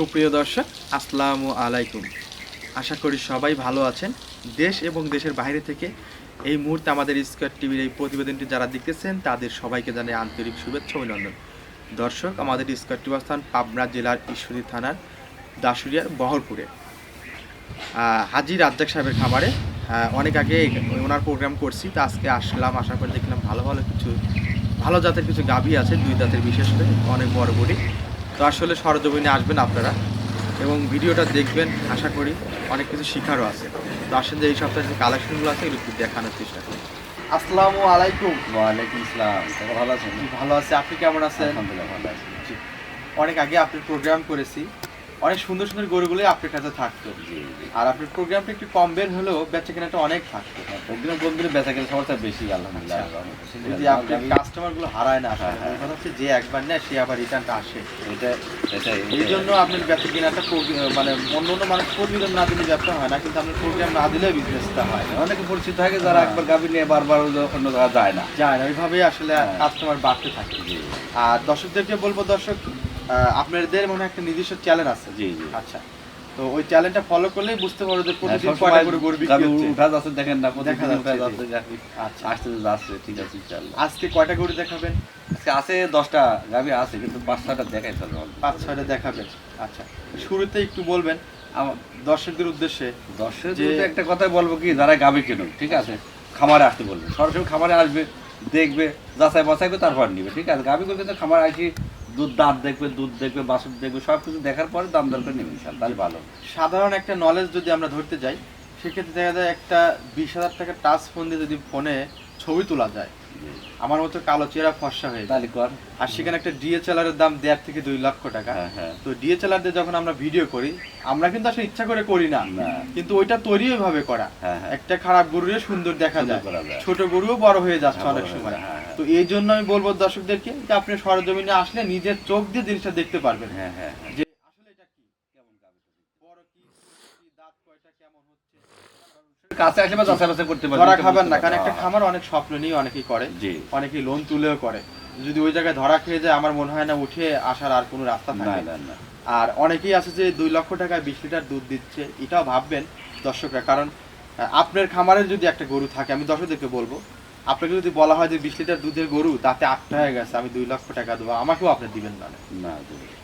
সুপ্রিয় দর্শক, আসসালামু আলাইকুম। আশা করি সবাই ভালো আছেন। দেশ এবং দেশের বাইরে থেকে এই মুহূর্তে আমাদের স্কোয়ার টিভির এই প্রতিবেদনটি যারা দেখতেছেন, তাদের সবাইকে জানাই আন্তরিক শুভেচ্ছা অভিনন্দন। দর্শক, আমাদের স্কোয়ার টিভি স্থান পাবনা জেলার ঈশ্বরী থানার দাসুরিয়ার বহরপুরে। হাজি রাজ্জাক সাহেবের খামারে। অনেক আগে ওনার প্রোগ্রাম করছি, তো আজকে আসলাম, আসার পরে দেখলাম ভালো ভালো কিছু, ভালো জাতের কিছু গাভী আছে, দুই জাতের বিশেষ করে, অনেক বড় বড়ি তো আসলে সরজমিনে আসবেন আপনারা এবং ভিডিওটা দেখবেন আশা করি অনেক কিছু শিখারও আছে। তো আসেন যে এই সপ্তাহে যে কালেকশনগুলো আছে এগুলো একটু দেখানোর চেষ্টা করি। আসসালামু আলাইকুম। ওয়ালাইকুম আসসালাম ভালো আছেন? ভালো আছে। আপনি কেমন আছেন? আলহামদুলিল্লাহ ভালো আছি। অনেক আগে আপনি প্রোগ্রাম করেছি। অনেক সুন্দর সুন্দর গরুগুলোই আপনার কাছে থাকতো। আর আপনার প্রোগ্রামটা একটু কম বের হলেও বেচা কেনাটা অনেক থাকতো। প্রোগ্রাম বন্ধুরে বেচা গেলে সমস্যা বেশি আলহামদুলিল্লাহ। আচ্ছা। যদি আপনি কাস্টমারগুলো হারায় না হ্যাঁ, হ্যাঁ। কথা হচ্ছে যে একবার নেয় সে আবার রিটার্নটা আসে। এটা এই জন্য আপনার ব্যবসা কেনাটা মানে অন্য অন্য মানুষ প্রতিবেদন না দিলে ব্যবসা হয় না কিন্তু আপনার প্রোগ্রাম না দিলে বিজনেসটা হয় অনেকে পরিচিত থাকে যারা একবার গাভি নিয়ে বারবার অন্য জায়গায় যায় না। যায় না। ওইভাবেই আসলে হ্যাঁ। কাস্টমার বাড়তে থাকে। আর দর্শকদেরকে বলব দর্শক আপনাদের মনে একটা নিজস্ব চ্যানেল আছে? জি জি। আচ্ছা। তো ওই চ্যানেলটা ফলো করলেই বুঝতে পারো যে প্রতিদিন হ্যাঁ, কয়টা করে গরু বিক্রি হচ্ছে। উঠা যাচ্ছে দেখেন না দেখা প্রতিদিন উঠা যাচ্ছে, যাচ্ছে আচ্ছা। আসতে যাচ্ছে ঠিক আছে ইনশাআল্লাহ। আজকে কয়টা গরু দেখাবেন? আজকে আছে দশটা গাভী আছে কিন্তু বাচ্চাটা দেখাই চলবে পাঁচ ছয়টা দেখাবেন। আচ্ছা শুরুতে একটু বলবেন আমার দর্শকদের উদ্দেশ্যে দর্শক যে- যে একটা কথাই বলব কি যারা গাভী কিনুক ঠিক আছে খামারে আসতে বলবে। সরাসরি খামারে আসবে দেখবে যাচাই বাছাই করে তারপর নিবে ঠিক আছে। গাভী করে কিন্তু খামারে আসি দুধ দাঁত দেখবে, দুধ দেখবে, বাসুর দেখবে সব কিছু দেখার পরে দাম দর করে নেবে ইনশাল্লাহ তাহলে ভালো। সাধারণ একটা নলেজ যদি আমরা ধরতে যাই, সেক্ষেত্রে দেখা যায় একটা বিশ হাজার টাকা টাচ ফোন দিয়ে যদি ফোনে ছবি তোলা যায়। আমার মতো কালো চেহারা ফর্সা হয়ে যায়। তাহলে কর। আর সেখানে একটা ডিএচএলআর এর দাম দেড় থেকে দুই লক্ষ টাকা। হ্যাঁ হ্যাঁ। তো ডিএচএলআর দিয়ে যখন আমরা ভিডিও করি আমরা কিন্তু আসলে ইচ্ছা করে করি না। কিন্তু ওইটা তৈরি ভাবে করা। হ্যাঁ একটা খারাপ গরুরে সুন্দর দেখা যায়। ছোট গরুও বড় হয়ে যাচ্ছে অনেক সময়। তো এই জন্য আমি বলব দর্শকদেরকে যে আপনি সরজমিনে আসলে নিজের চোখ দিয়ে জিনিসটা দেখতে পারবেন। হ্যাঁ হ্যাঁ হ্যাঁ যে আসলে এটা কি কেমন গাভী বড় কি ছোট কি দাঁত কয়টা কেমন হচ্ছে কাছে আসলে যাচাই বাছাই করতে পারবে ধরা খাবেন না কারণ একটা খামার অনেক স্বপ্ন নিয়ে অনেকেই করে অনেকেই লোন তুলেও করে। যদি ওই জায়গায় ধরা খেয়ে যায় আমার মনে হয় না উঠে আসার আর কোনো রাস্তা থাকে না আর অনেকেই আছে যে দুই লক্ষ টাকায় বিশ লিটার দুধ দিচ্ছে এটাও ভাববেন দর্শকরা কারণ আপনার খামারের যদি একটা গরু থাকে আমি দর্শকদেরকে বলব আপনাকে যদি বলা হয় যে বিশ লিটার দুধের গরু তাতে আটটা হয়ে গেছে আমি দুই লক্ষ টাকা দেবো। আমাকেও আপনি দিবেন না। না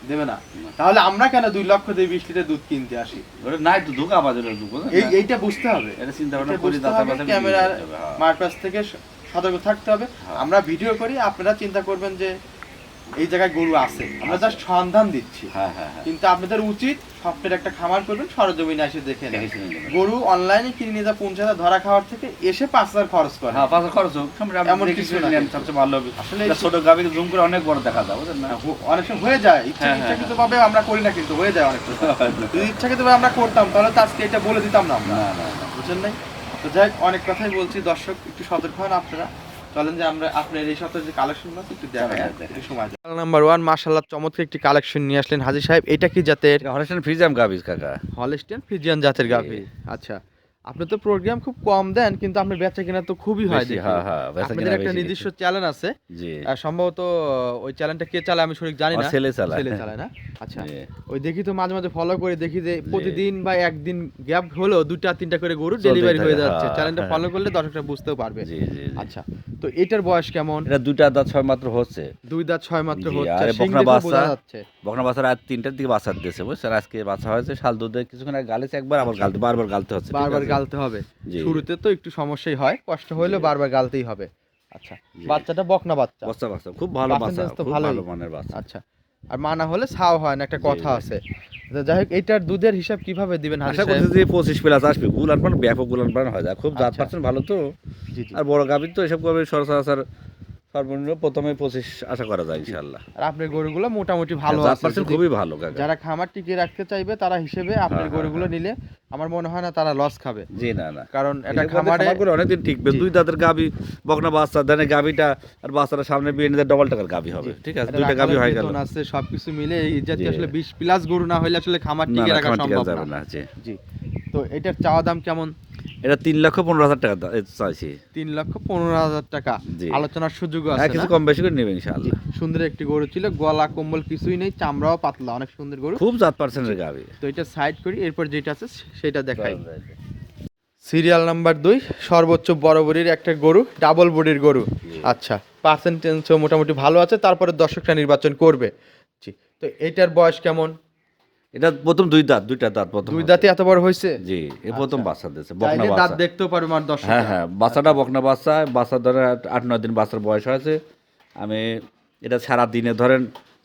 দেবে। না। তাহলে আমরা কেন দুই লক্ষ দিয়ে বিশ লিটার দুধ কিনতে আসি? ওটা নাই তো ধোকা বাজার এই এইটা বুঝতে হবে। এটা চিন্তা ভাবনা করি ক্যামেরার হ্যাঁ। মার্কাস থেকে সতর্ক থাকতে হবে। হ্যাঁ। আমরা ভিডিও করি আপনারা চিন্তা করবেন যে এই জায়গায় গরু আছে। আমরা জাস্ট সন্ধান দিচ্ছি। হ্যাঁ হ্যাঁ হ্যাঁ। কিন্তু আপনাদের উচিত স্বপ্নের একটা খামার করবেন সরজমিনে এসে দেখে। গরু অনলাইনে কিনে নিয়ে যা পঞ্চাশ হাজার ধরা খাওয়ার থেকে এসে পাঁচ হাজার খরচ করে। হ্যাঁ পাঁচশো খরচ হোক আমরা এমন কিছু সবচেয়ে ভালো হবে। আসলে ছোট গাভীকে জুম করে অনেক বড় দেখা যায় বুঝলেন না? অনেক সময় হয়ে যায়। ইচ্ছা হ্যাঁ, হ্যাঁ, ইচ্ছাকৃত ভাবে আমরা করি না কিন্তু হয়ে যায় অনেক। যদি ইচ্ছাকৃত ভাবে আমরা করতাম তাহলে তো আজকে এটা বলে দিতাম না আমরা। না না না। বুঝলেন নাই? তো যাই অনেক কথাই বলছি। দর্শক একটু সতর্ক হন আপনারা। চলেন যে আমরা আপনার এই সপ্তাহে যে কালেকশন আছে একটু দেখাই। দেখাই, একটু সময় নাম্বার ওয়ান মার্শাল্লাহ চমৎকার একটি কালেকশন নিয়ে আসলেন হাজি সাহেব। এটা কি জাতের? ফ্রিজিয়াম কাকা। জাতের গাভী আচ্ছা। আপনি তো প্রোগ্রাম খুব কম দেন কিন্তু আপনার বেচা কেনা তো খুবই হয়। হ্যাঁ, হ্যাঁ, আপনাদের একটা নিজস্ব চ্যানেল আছে। জি। সম্ভবত ওই চ্যানেলটা কে চালায় আমি সঠিক জানি না। ছেলে চালায়। ছেলে চালায় না? আচ্ছা ওই দেখি তো মাঝে মাঝে ফলো করে দেখি যে প্রতিদিন বা একদিন গ্যাপ হলেও দুটা তিনটা করে গরু ডেলিভারি হয়ে যাচ্ছে। হ্যাঁ, চ্যানেলটা হ্যাঁ। ফলো করলে দর্শকরা বুঝতেও পারবে। জি জি। আচ্ছা তো এটার বয়স কেমন? এটা দুইটা দাঁত ছয় মাত্র হচ্ছে। দুই দাঁত ছয় মাত্র হচ্ছে। আরে বকনা বাচ্চা। বকনা বাচ্চা রাত তিনটার দিকে বাচ্চা দিয়েছে বুঝছেন? আজকে বাচ্চা হয়েছে শাল দুধে কিছুক্ষণ গালেছে একবার আবার গালতে বারবার গালতে হচ্ছে বারবার? গালতে হবে। শুরুতে তো একটু সমস্যাই হয় কষ্ট হলেও বারবার গালতেই হবে। আচ্ছা বাচ্চাটা বকনা বাচ্চা? বাচ্চা বাচ্চা খুব ভালো বাচ্চা খুব ভালো মানের বাচ্চা। আচ্ছা আর মানা হলে ছাও হয় না একটা কথা আছে। যাই হোক এটার দুধের হিসাব কীভাবে দিবেন আশা? করছি যে পঁচিশ প্লাস আসবে। গুলান পান ব্যাপক গুলান পান হয়। যায় খুব জাত আচ্ছা। পাচ্ছেন ভালো তো। আর বড় গাভীর তো এসব করবে সরসরাসর সর্বনিম্ন প্রথমে পঁচিশ আশা করা যায় ইনশাল্লাহ আর আপনার গরুগুলো মোটামুটি ভালো আছে। খুবই ভালো যারা খামার টিকিয়ে রাখতে চাইবে তারা হিসেবে আপনার হ্যাঁ, গরুগুলো হ্যাঁ। নিলে আমার মনে হয় না তারা লস খাবে। জি না না। কারণ এটা খামারে অনেকদিন টিকবে। দুই দাঁতের গাভী বকনা বাচ্চা দেনে গাভীটা আর বাচ্চাটা সামনে বিয়ে নিতে ডবল টাকার গাভী হবে। ঠিক আছে। দুইটা রাখালের হয়ে গেল। আছে সবকিছু মিলে এই জাতীয় আসলে 20 প্লাস গরু না হলে আসলে খামার না টিকে রাখা সম্ভব না। জি। তো এটার চাওয়া দাম কেমন? এটা তিন লক্ষ পনেরো হাজার টাকা চাইছি। তিন লক্ষ পনেরো হাজার টাকা। আলোচনার সুযোগ হ্যাঁ আছে কিছু? কম বেশি করে নেবে ইনশাআল্লাহ। সুন্দর একটি গরু ছিল গলা কম্বল কিছুই নেই চামড়াও পাতলা অনেক সুন্দর গরু। খুব জাত পার্সেন্টের গাবি। তো এটা সাইড করি এরপর যেটা আছে সেটা দেখাই। সিরিয়াল নাম্বার দুই সর্বোচ্চ বড় বডির একটা গরু ডাবল বডির গরু। আচ্ছা পার্সেন্টেজও মোটামুটি ভালো আছে তারপরে দর্শকরা নির্বাচন করবে। জি তো এটার বয়স কেমন? এটা প্রথম দুই দাঁত দুইটা দাঁত প্রথম দুই দাঁতে এত বড় হয়েছে? জি এ প্রথম বাচ্চা দিয়েছে বকনা দাঁত দেখতেও পারবে আমার দর্শক হ্যাঁ হ্যাঁ বাচ্চাটা বকনা বাচ্চা বাচ্চা ধরে আট নয় দিন বাচ্চার বয়স হয়েছে। আমি এটা সারা দিনে ধরেন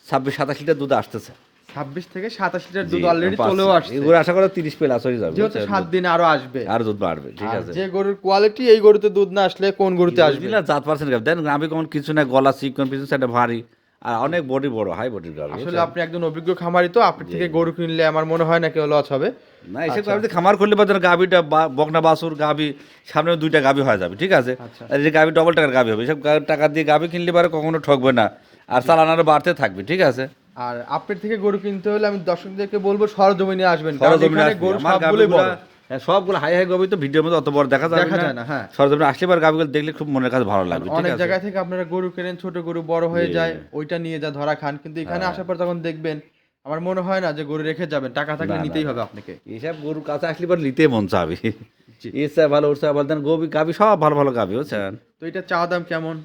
ছাব্বিশ সাতাশ লিটার দুধ আসতেছে। ছাব্বিশ থেকে সাতাশ লিটার দুধ অলরেডি চলেও আসছে। এগুলো আশা করা তিরিশ প্লাস হয়ে যাবে যেহেতু? সাত দিনে আরও আসবে। আর দুধ বাড়বে ঠিক আছে। যে গরুর কোয়ালিটি এই গরুতে দুধ না আসলে কোন গরুতে আসবে? দিলা জাত পার্সেন্ট দেন আমি কোন কিছু না গলা চিকন পিছন সাইডে ভারী। আর অনেক বডি বড় হাই বডির গাবি আসলে আপনি একজন অভিজ্ঞ খামারি তো আপনার থেকে গরু কিনলে আমার মনে হয় না কেউ লস হবে। না এসব গাবিতে খামার করলে বা- বকনা বাসুর গাবি সামনে দুইটা গাবি হয়ে যাবে ঠিক আছে? আচ্ছা। আর এই যে গাবি ডবল টাকার গাবি হবে এসব টাকা দিয়ে গাবি কিনলে পারে কখনো ঠকবে না আর চালানারও বাড়তে থাকবে ঠিক আছে? আর আপনার থেকে গরু কিনতে হলে আমি দর্শকদেরকে বলব সরজমিনে আসবেন। সরজমিনে গরু সবগুলোই বড়। সবগুলো হাই হাই গাবি তো ভিডিওর মধ্যে অত বড় দেখা যাবে দেখা যায় না, হ্যাঁ। সরজমিনে আসলে এবার গাবিগুলো দেখলে খুব মনের কাছে ভালো লাগবে অনেক জায়গা থেকে আপনারা গরু কেনেন ছোট গরু বড় হয়ে যায় ওইটা নিয়ে যা ধরা খান কিন্তু এখানে হ্যাঁ। আসার পর যখন দেখবেন আমার মনে হয় না যে গরু রেখে যাবেন টাকা থাকলে নিতেই হবে আপনাকে। এইসব গরুর কাছে আসলে পর নিতে মন চাবি। এর ভালো ওর ভালো দেন গবি গাবি সব ভালো ভালো গাবি বুঝছেন? তো এটা চা দাম কেমন?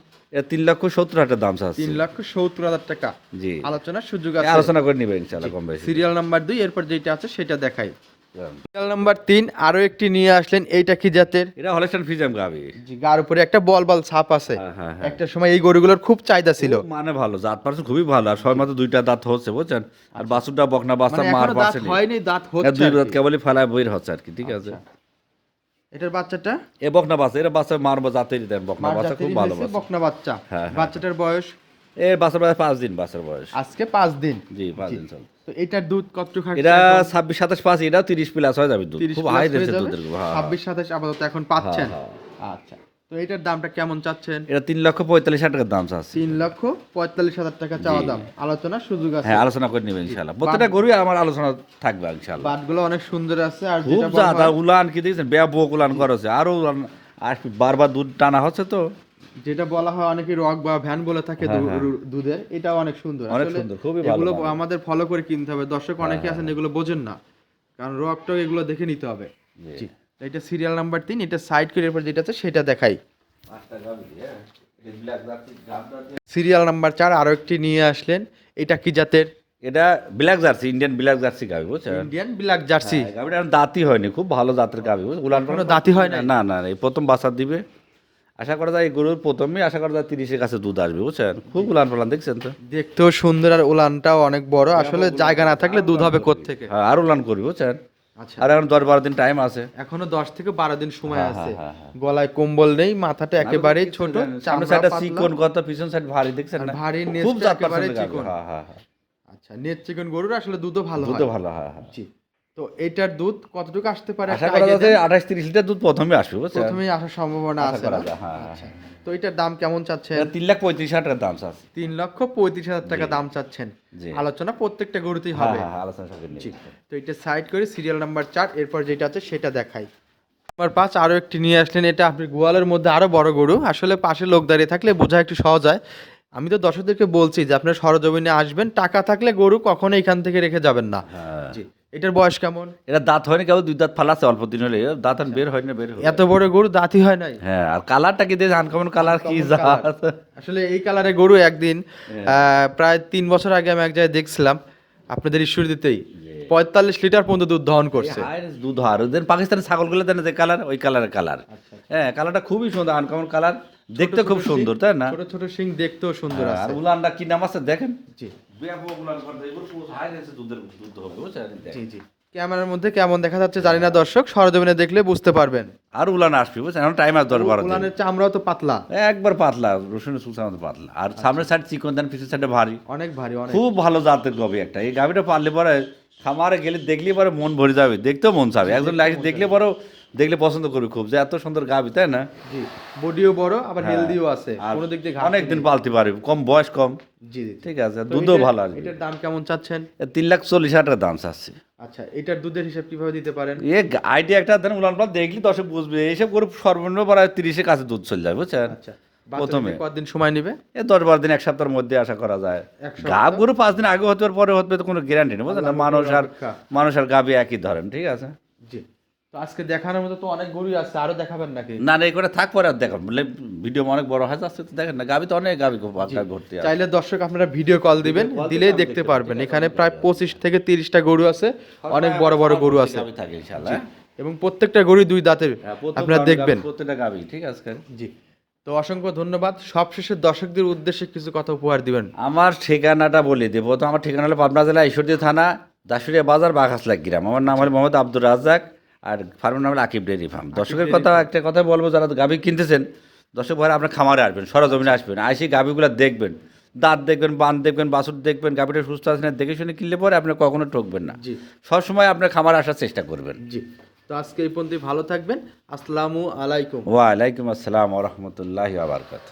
তিন লক্ষ সত্তর হাজার দাম চাচ্ছে। তিন লক্ষ সত্তর হাজার টাকা। জি। আলোচনার সুযোগ আছে। আলোচনা করে নিবে ইনশাআল্লাহ কম বেশি। সিরিয়াল নাম্বার দুই এরপর যেটা আছে সেটা দেখাই। সিরিয়াল নাম্বার তিন আরও একটি নিয়ে আসলেন এইটা কি জাতের? এটা হলেস্টান ফিজাম গাবি। গার উপরে একটা বল বল ছাপ আছে। হ্যাঁ, হ্যাঁ, হ্যাঁ। একটা সময় এই গরুগুলোর খুব চাহিদা ছিল। মানে ভালো জাত পার্সেন্ট খুবই ভালো আর সবাই মাত্র দুইটা দাঁত হচ্ছে বুঝছেন? আর বাসুরটা বকনা বাচ্চা মানে মার এখনও দাঁত পার্সেন্ট হয়নি দাঁত দুই হচ্ছে আর দাঁত। কেবলই ফেলায় বইর হচ্ছে আর কি ঠিক আছে? আচ্ছা। এটার বাচ্চাটা? এ বকনা বাচ্চা এরা বাচ্চা মার বা জাতেরই দেন বকনা বাচ্চা খুব ভালো বকনা বাচ্চা। বাচ্চাটার বয়স এ বাচ্চার বয়স পাঁচ দিন বয়স। আজকে পাঁচ দিন? জি পাঁচ দিন চল তো এটার দুধ কত খাচ্ছে এটা ছাব্বিশ সাতাশ পাঁচ এটাও তিরিশ প্লাস হয়ে যাবে দুধ। খুব হাই দুধের হ্যাঁ, হ্যাঁ। ছাব্বিশ সাতাশ আপাতত এখন পাচ্ছেন? হ্যাঁ, আচ্ছা। তো এটার দামটা কেমন চাচ্ছেন? এটা তিন লক্ষ পঁয়তাল্লিশ হাজার টাকার দাম চাচ্ছে। তিন লক্ষ পঁয়তাল্লিশ হাজার টাকা চাওয়া দাম। আলোচনার সুযোগ আছে। হ্যাঁ আলোচনা করে নেবেন ইনশাআল্লাহ। প্রত্যেকটা গরুই আমার আলোচনা থাকবে ইনশাআল্লাহ। বাটগুলো অনেক সুন্দর আছে আর খুব জাত উলান কি দেখছেন? বেয়া বোক উলান করেছে আরও উলান আর বারবার দুধ টানা হচ্ছে তো। যেটা বলা হয় অনেকে রক বা ভ্যান বলে থাকে হ্যাঁ, হ্যাঁ। দুধের এটাও অনেক সুন্দর। অনেক সুন্দর, খুবই ভালো হ্যাঁ, এগুলো আমাদের ফলো করে কিনতে হবে। দর্শক অনেকে আছেন এগুলো বোঝেন না কারণ রক টক এগুলো দেখে নিতে হবে। জি। এটা সিরিয়াল নাম্বার তিন এটা সাইড করে এরপর যেটা আছে সেটা দেখাই। সিরিয়াল নাম্বার চার আরও একটি নিয়ে আসলেন। এটা কি জাতের? এটা black jersey Indian black jersey গাবি বুঝছেন? ইন্ডিয়ান ব্ল্যাক জার্সি হ্যাঁ, গাবিটা দাঁতই হয়নি খুব ভালো জাতের গাবি বুঝছেন? উলান দাঁতই হয় না না না, এই প্রথম বাচ্চা দিবে। আশা করা যায় গরুর প্রথমেই আশা করা যায় তিরিশের কাছে দুধ আসবে বুঝছেন? খুব উলান পালান দেখছেন তো? দেখতেও সুন্দর আর উলানটাও অনেক বড়। আসলে জায়গা না থাকলে দুধ হবে থেকে হ্যাঁ আর উলান করবি বুঝছেন? আচ্ছা। আর এখন দশ বারো দিন টাইম আছে। এখনও দশ থেকে বারো দিন সময় হ্যাঁ, আছে। হ্যাঁ। গলায় কম্বল নেই মাথাটা একেবারেই ছোট সামনে সাইডটা চিকন কত পিছন সাইড ভারী দেখছেন না? ভারী খুব একেবারে চিকন। আচ্ছা নেট চিকন গরুর আসলে দুধও ভালো দুধও ভালো হ্যাঁ হ্যাঁ। জি। তো এটার দুধ কতটুকু আসতে পারে আশা করা যাচ্ছে দেন? আঠাশ তিরিশ লিটার দুধ প্রথমে আসবে বুঝছেন? প্রথমেই আসার সম্ভাবনা আছে করা যায়, হ্যাঁ, হ্যাঁ, আচ্ছা তো এটার দাম কেমন চাচ্ছেন? তিন লাখ পঁয়ত্রিশ হাজার টাকার দাম আছে তিন লক্ষ পঁয়ত্রিশ হাজার টাকা দাম চাচ্ছেন। আলোচনা প্রত্যেকটা গরুতেই হ্যাঁ হবে। হ্যাঁ হ্যাঁ, আলোচনা। তো এটা সাইড করে সিরিয়াল নাম্বার চার এরপর যেটা আছে সেটা দেখাই। নাম্বার পাঁচ আরও একটি নিয়ে আসলেন এটা আপনি গোয়ালের মধ্যে আরও বড় গরু। আসলে পাশে লোক দাঁড়িয়ে থাকলে বোঝা একটু সহজ হয়। আমি তো দর্শকদেরকে বলছি যে আপনার সরজমিনে আসবেন টাকা থাকলে গরু কখনো এখান থেকে রেখে যাবেন না। হ্যাঁ। জি। এটার বয়স কেমন? এটা দাঁত হয়নি কেবল দুই দাঁত ফালাচ্ছে অল্প দিন হলে। দাঁত আর বের হয়নি বের হবে এত বড় গরু দাঁতই হয় নাই? হ্যাঁ আর কালারটা কি দেখে আনকমন কালার কি। আসলে এই কালারের গরু একদিন প্রায় তিন বছর আগে আমি এক জায়গায় দেখছিলাম আপনাদের ঈশ্বর দিতেই। পঁয়তাল্লিশ লিটার পর্যন্ত দুধ দহন করছে। দুধ হার। দেন পাকিস্তানের ছাগলগুলো দেন যে কালার ওই কালারের কালার। হ্যাঁ কালারটা খুবই সুন্দর আনকমন কালার। দেখতে খুব সুন্দর তাই না? ছোট ছোট সিং দেখতেও সুন্দর হ্যাঁ, আর উলানটা কি নাম আছে দেখেন। জি। ব্যাপক হবে বুঝছেন? জি জি। ক্যামেরার মধ্যে কেমন দেখা যাচ্ছে জানি না দর্শক সরজমিনে দেখলে বুঝতে পারবেন। আর উলান আসবে বুঝছেন? এখন টাইম আর দরকার উলানের চামড়াও তো পাতলা। একবার পাতলা রসুনের মতো পাতলা। আর সামনের সাইড চিকন দেন পিছনের সাইডে ভারী। অনেক ভারী অনেক। খুব ভালো জাতের গবি একটা। এই গাভিটা পারলে পরে খামারে গেলে দেখলে পরে মন ভরে যাবে দেখতেও মন চাবে। একজন লাইট দেখলে পরেও দেখলে পছন্দ করবে খুব যে এত সুন্দর গাবি তাই না? জি বডিও বড় আবার হ্যাঁ। হেলদিও আছে আর কোনো দিক ঘাটতি অনেকদিন নেই। পালতে পারে কম বয়স কম। জি ঠিক আছে দুধও ভালো আসবে। এটার দাম কেমন চাচ্ছেন? তিন লাখ চল্লিশ হাজার টাকা দাম চাচ্ছে। আচ্ছা এটার দুধের হিসাব কীভাবে দিতে পারেন? এ আইডিয়া একটা দেন উলান পালান দেখলি দর্শক বুঝবে এইসব করে সর্বনিম্ন প্রায় তিরিশের কাছে দুধ চলে যাবে বুঝছেন? আচ্ছা। প্রথমে। কতদিন সময় নেবে? এ দশ বারো দিন এক সপ্তাহের মধ্যে আশা করা যায়। গাব গরু পাঁচ দিন আগে হতে পারে পরে হতে পারে কোনো গ্যারান্টি নেই বুঝলেন মানুষ আর মানুষ আর গাবি একই ধরেন ঠিক আছে? জি। তো আজকে দেখানোর মতো তো অনেক গরুই আছে আরও দেখাবেন নাকি? না না এই করে থাক পরে আর বলে ভিডিও অনেক বড় হয় তো দেখেন না গাবি তো অনেক গাবি ভর্তি চাইলে দর্শক আপনারা ভিডিও কল দিবেন দিলেই দিলে দেখতে পারবেন। এখানে প্রায় পঁচিশ থেকে তিরিশটা গরু আছে অনেক বড় বড় গরু আছে। থাকে ইনশাআল্লাহ। এবং প্রত্যেকটা গরু দুই দাঁতের। হ্যাঁ, আপনারা দেখবেন। প্রত্যেকটা গাবি ঠিক আছে? জি। তো অসংখ্য ধন্যবাদ। সবশেষে দর্শকদের উদ্দেশ্যে কিছু কথা উপহার দিবেন। আমার ঠিকানাটা বলে দেবো। তো আমার ঠিকানা হলো পাবনা জেলা ঈশ্বরদী থানা দাসুরিয়া বাজার বাঘাসলা গ্রাম। আমার নাম হলো মোহাম্মদ আব্দুর রাজ্জাক আর ফার্মের নাম হলো আকিব ডেয়ারি ফার্ম। দর্শকের কথা একটা কথা বলব যারা গাভি কিনতেছেন দর্শক ভাই আপনার খামারে আসবেন সরজমিনে আসবেন আসি গাভিগুলো দেখবেন দাঁত দেখবেন বান দেখবেন বাছুর দেখবেন গাভিটা সুস্থ আছে না দেখে শুনে কিনলে পরে আপনি কখনো ঠকবেন না। সবসময় আপনার খামারে আসার চেষ্টা করবেন। জি। তো আজকে এই পর্যন্ত ভালো থাকবেন। আসসালামু আলাইকুম। ওয়ালাইকুম আসসালাম রহমতুল্লাহ আবরকাত